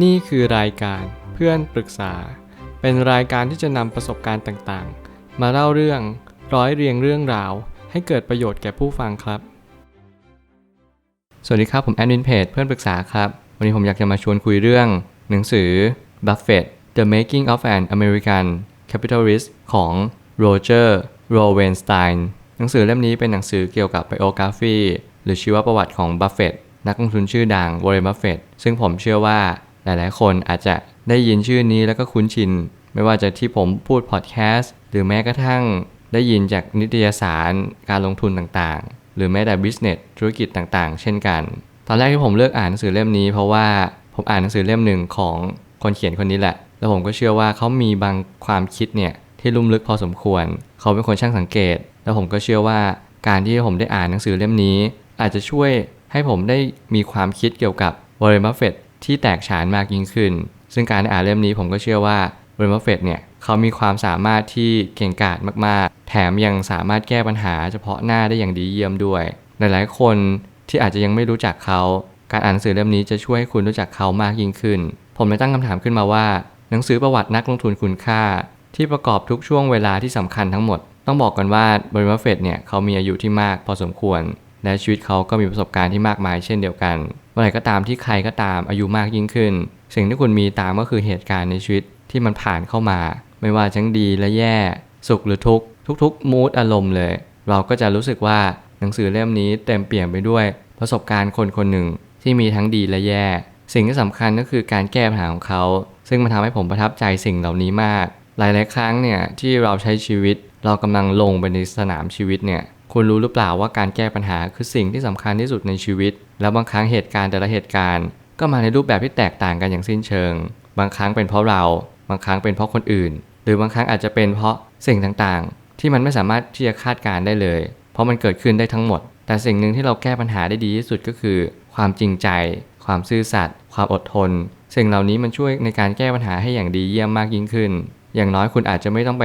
นี่คือรายการเพื่อนปรึกษา เป็นรายการที่จะนำประสบการณ์ต่างๆ มาเล่าเรื่องร้อยเรียงเรื่องราว ให้เกิดประโยชน์แก่ผู้ฟังครับ สวัสดีครับ ผมแอดมินเพจเพื่อนปรึกษาครับ วันนี้ผมอยากจะมาชวนคุยเรื่อง หนังสือ Buffett The Making of an American Capitalist ของ Roger Rowenstein หนังสือเล่มนี้เป็นหนังสือเกี่ยวกับไบโอกราฟีหรือชีวประวัติของบัฟเฟตนักลงทุนชื่อดังวอร์เรนบัฟเฟตซึ่งผมเชื่อว่า หลายๆ คนอาจจะได้ยินชื่อนี้แล้วก็คุ้นชิน ไม่ว่าจะที่ผมพูดพอดแคสต์หรือแม้กระทั่งได้ยินจากนิตยสารการลงทุนต่างๆ หรือแม้แต่บิสเนสธุรกิจต่างๆ เช่นกัน ตอนแรกที่ผมเลือกอ่านหนังสือเล่มนี้ เพราะว่าผมอ่านหนังสือเล่มหนึ่งของคนเขียนคนนี้แหละ แล้วผมก็เชื่อว่าเขามีบางความคิดเนี่ยที่ลุ่มลึกพอสมควร เขาเป็นคนช่างสังเกต แล้วผมก็เชื่อว่าการที่ผมได้อ่านหนังสือเล่มนี้ อาจจะช่วยให้ผมได้มีความคิดเกี่ยวกับวอร์เรนบัฟเฟต ที่แตกฉานมากยิ่งขึ้น ซึ่งการอ่านเล่มนี้ผมก็เชื่อว่าวอร์เรนบัฟเฟตเนี่ยเขามีความสามารถที่เก่งกาจมากๆ แถมยังสามารถแก้ปัญหาเฉพาะหน้าได้อย่างดีเยี่ยมด้วย หลายๆ คนที่อาจจะยังไม่รู้จักเขา การอ่านหนังสือเล่มนี้จะช่วยให้คุณรู้จักเขามากยิ่งขึ้น ผมเลยตั้งคำถามขึ้นมาว่า หนังสือประวัตินักลงทุนคุณค่า ที่ประกอบทุกช่วงเวลาที่สำคัญทั้งหมด ต้องบอกกันว่าบริบัฟเฟตเนี่ยเขามีอายุที่มากพอสมควร และชีวิตเขาก็มีประสบการณ์ที่มากมายเช่นเดียวกัน เมื่อไหร่ก็ตามที่ใครก็ตามอายุมากยิ่งขึ้น สิ่งที่คุณมีตามก็คือเหตุการณ์ในชีวิตที่มันผ่านเข้ามา ไม่ว่าทั้งดีและแย่ สุขหรือทุกข์ทุกๆมูดอารมณ์เลย เราก็จะรู้สึกว่าหนังสือเล่มนี้เต็มเปี่ยมไปด้วย ประสบการณ์คนคนหนึ่งที่มีทั้งดีและแย่ สิ่งที่สำคัญก็คือการแก้ปัญหาของเขา ซึ่งมันทำให้ผมประทับใจสิ่งเหล่านี้มาก หลายๆ ครั้งเนี่ยที่เราใช้ชีวิต เรากำลังลงไปในสนามชีวิตเนี่ยคุณรู้หรือเปล่าว่าการแก้ปัญหาคือสิ่งที่สำคัญที่สุดในชีวิต แล้วบางครั้งเหตุการณ์แต่ละเหตุการณ์ ก็มาในรูปแบบที่แตกต่างกันอย่างสิ้นเชิง บางครั้งเป็นเพราะเรา บางครั้งเป็นเพราะคนอื่น หรือบางครั้งอาจจะเป็นเพราะสิ่งต่างๆ ที่มันไม่สามารถที่จะคาดการได้เลย เพราะมันเกิดขึ้นได้ทั้งหมด แต่สิ่งหนึ่งที่เราแก้ปัญหาได้ดีที่สุดก็คือ ความจริงใจ ความซื่อสัตย์ความอดทน สิ่งเหล่านี้มันช่วยในการแก้ปัญหาให้อย่างดีเยี่ยมมากยิ่งขึ้น อย่างน้อยคุณอาจจะไม่ต้องไป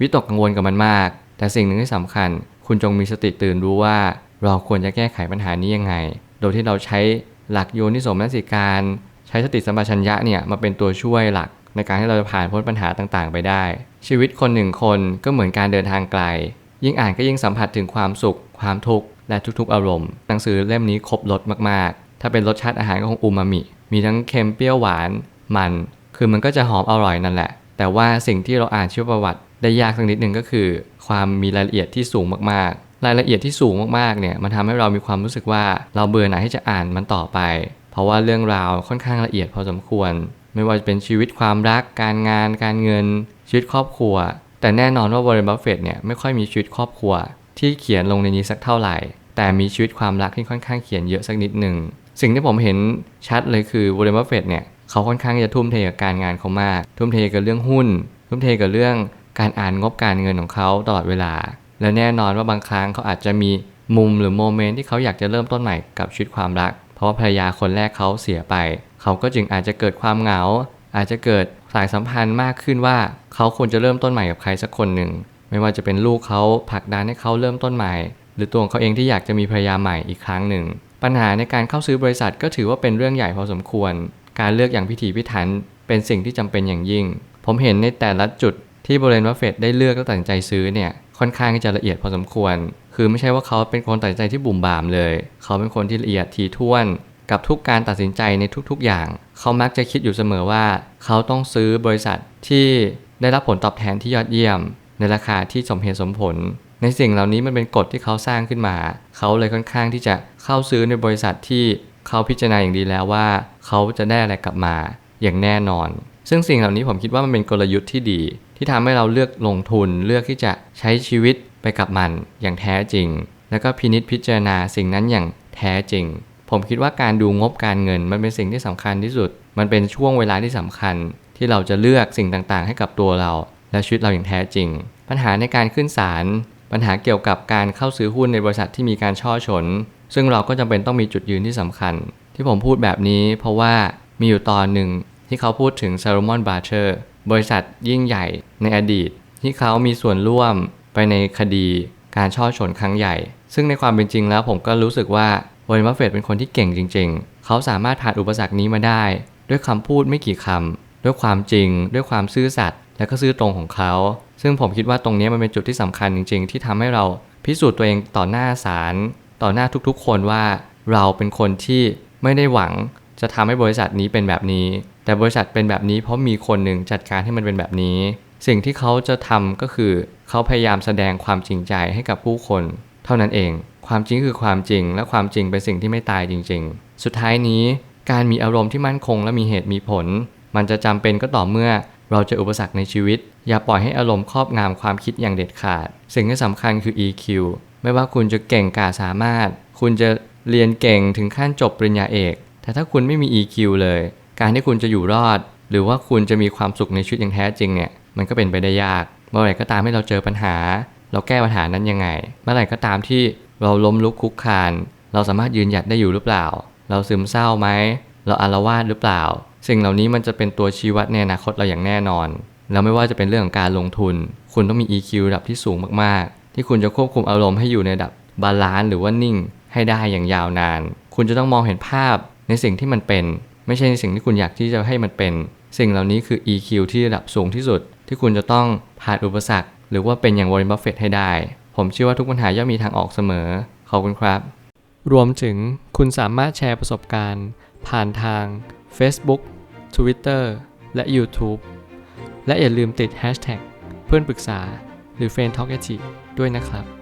วิตกกังวลกับมันมาก แต่สิ่งหนึ่งที่สำคัญ คุณจงมีสติตื่นรู้ว่า เราควรจะแก้ไขปัญหานี้ยังไง โดยที่เราใช้หลักโยนิสมนสิการ ใช้สติสัมปชัญญะเนี่ยมาเป็นตัวช่วยหลัก ในการที่เราจะผ่านพ้นปัญหาต่างๆ ไปได้ ชีวิตคนหนึ่งคนก็เหมือนการเดินทางไกล ยิ่งอ่านก็ยิ่งสัมผัสถึงความสุข ความทุกข์และทุกๆ อารมณ์หนังสือเล่มนี้ครบรสมากๆ ถ้าเป็นรสชาติอาหารก็คงอูมามิมีทั้งเค็มเปรี้ยวหวานมัน คือมันก็จะหอมอร่อยนั่นแหละ แต่ว่าสิ่งที่เราอ่านชีวประวัติได้ยากสักนิดหนึ่งก็คือ ความมีรายละเอียดที่สูงมากๆ รายละเอียดที่สูงมากๆเนี่ยมันทำให้เรามีความรู้สึกว่าเราเบื่อหน่ายที่จะอ่านมันต่อไป เพราะว่าเรื่องราวค่อนข้างละเอียดพอสมควร ไม่ว่าจะเป็นชีวิตความรัก การงาน การเงิน ชีวิตครอบครัว แต่แน่นอนว่าวอร์เรนบัฟเฟตเนี่ยไม่ค่อยมีชีวิตครอบครัว ที่เขียนลงในนี้สักเท่าไหร่ แต่มีชีวิตความรักที่ค่อนข้างเขียนเยอะสักนิดหนึ่งสิ่งที่ผมเห็นชัดเลยคือวอร์เรนบัฟเฟตเนี่ย เขาค่อนข้างจะทุ่มเทกับการงานเขามาก ทุ่มเทกับเรื่องหุ้น ทุ่มเทกับเรื่องการอ่านงบการเงินของเขาตลอดเวลา และแน่นอนว่าบางครั้งเขาอาจจะมีมุมหรือโมเมนต์ที่เขาอยากจะเริ่มต้นใหม่กับชีวิตความรัก เพราะว่าภรรยาคนแรกเขาเสียไป เขาก็จึงอาจจะเกิดความเหงา อาจจะเกิดสายสัมพันธ์มากขึ้นว่าเขาควรจะเริ่มต้นใหม่กับใครสักคนหนึ่ง ไม่ว่าจะเป็นลูกเขาผลักดันให้เขาเริ่มต้นใหม่ หรือตัวเขาเองที่อยากจะมีภรรยาใหม่อีกครั้งหนึ่ง ปัญหาในการเข้าซื้อบริษัทก็ถือว่าเป็นเรื่องใหญ่พอสมควร การเลือกอย่างพิถีพิถันเป็นสิ่งที่จำเป็นอย่างยิ่ง ผมเห็นในแต่ละจุดที่บริเวณวัฟเฟตได้เลือกและตัดสินใจซื้อเนี่ยค่อนข้างที่จะละเอียดพอสมควร คือไม่ใช่ว่าเขาเป็นคนตัดสินใจที่บุ่มบามเลย เขาเป็นคนที่ละเอียดถี่ถ้วน กับทุกการตัดสินใจในทุกๆอย่าง เขามักจะคิดอยู่เสมอว่า เขาต้องซื้อบริษัทที่ได้รับผลตอบแทนที่ยอดเยี่ยม ในราคาที่สมเหตุสมผล ในสิ่งเหล่านี้มันเป็นกฎที่เขาสร้างขึ้นมา เขาเลยค่อนข้างที่จะเข้าซื้อในบริษัทที่ เขาพิจารณาอย่างดีแล้วว่า เขาจะได้อะไรกลับมาอย่างแน่นอน ซึ่งสิ่งเหล่านี้ผมคิดว่ามันเป็นกลยุทธ์ที่ดี ที่ทำให้เราเลือกลงทุนเลือกที่จะใช้ชีวิตไปกับมันอย่างแท้จริง แล้วก็พินิจพิจารณาสิ่งนั้นอย่างแท้จริง ผมคิดว่าการดูงบการเงินมันเป็นสิ่งที่สำคัญที่สุด มันเป็นช่วงเวลาที่สำคัญ ที่เราจะเลือกสิ่งต่างๆ ให้กับตัวเรา และชีวิตเราอย่างแท้จริง ปัญหาในการขึ้นศาลปัญหาเกี่ยวกับการเข้าซื้อหุ้นในบริษัทที่มีการช่อฉน ซึ่งเราก็จำเป็นต้องมีจุดยืนที่สำคัญ ที่ผมพูดแบบนี้ เพราะว่ามีอยู่ตอนหนึ่งที่เขาพูดถึงซา l มอนบาร์เชอร์บริษัทยิ่งใหญ่ในอดีต ที่เขามีส่วนร่วมไปในคดีการช่อฉนครั้งใหญ่ ซึ่งในความเป็นจริงแล้วผมก็รู้สึกว่าวอร์เรนบัฟเฟตเป็นคนที่เก่งจริง ๆ เขาสามารถผ่านอุปสรรคนี้มาได้ ด้วยคำพูดไม่กี่คำด้วยความจริง ด้วยความซื่อสัตย์และก็ซื่อตรงของเขา ซึ่งผมคิดว่าตรงนี้มันเป็นจุดที่สำคัญจริง ๆ ที่ทำให้เราพิสูจน์ตัวเองต่อหน้าศาล ต่อหน้าทุกๆ คนว่าเราเป็นคนที่ไม่ได้หวังจะทำให้บริษัทนี้เป็นแบบนี้ แต่บริษัทเป็นแบบนี้เพราะมีคนหนึ่งจัดการให้มันเป็นแบบนี้ สิ่งที่เขาจะทำก็คือเขาพยายามแสดงความจริงใจให้กับผู้คน เท่านั้นเอง ความจริงคือความจริง และความจริงเป็นสิ่งที่ไม่ตายจริง ๆ สุดท้ายนี้การมีอารมณ์ที่มั่นคงและมีเหตุมีผล มันจะจำเป็นก็ต่อเมื่อเราจออุปสรรคในชีวิต อย่าปล่อยให้อารมณ์ครอบงำความคิดอย่างเด็ดขาด สิ่งที่สำคัญคือ EQ ไม่ว่าคุณจะเก่งกาสามารถ คุณจะเรียนเก่งถึงขั้นจบปริญญาเอก แต่ถ้าคุณไม่มี EQ เลย การที่คุณจะอยู่รอด หรือว่าคุณจะมีความสุขในชีวิตอย่างแท้จริงเนี่ยมันก็เป็นไปได้ยาก เมื่อไหร่ก็ตามให้เราเจอปัญหา เราแก้ปัญหานั้นยังไง เมื่อไหร่ก็ตามที่เราล้มลุกคลุกคลาน เราสามารถยืนหยัดได้อยู่หรือเปล่า เราซึมเศร้าไหม เราอารวาสหรือเปล่า สิ่งเหล่านี้มันจะเป็นตัวชี้วัดในอนาคตเราอย่างแน่นอน แล้วไม่ว่าจะเป็นเรื่องของการลงทุน คุณต้องมี EQ ระดับที่สูงมากๆ ที่คุณจะควบคุมอารมณ์ให้อยู่ในดับบาลานซ์หรือว่านิ่งให้ได้อย่างยาวนาน คุณจะต้องมองเห็นภาพในสิ่งที่มันเป็น ไม่ใช่ในสิ่งที่คุณอยากที่จะให้มันเป็น สิ่งเหล่านี้คือ EQ ที่ระดับสูงที่สุด ที่คุณจะต้องผ่านอุปสรรค หรือว่าเป็นอย่างวอร์เรนบัฟเฟตให้ได้ ผมเชื่อว่าทุกปัญหาย่อมมีทางออกเสมอ ขอบคุณครับ รวมถึงคุณสามารถแชร์ประสบการณ์ ผ่านทาง Facebook Twitter และ YouTube และอย่าลืมติด Hashtag เพื่อนปรึกษา หรือ f r ร e n d t a l k ด้วยนะครับ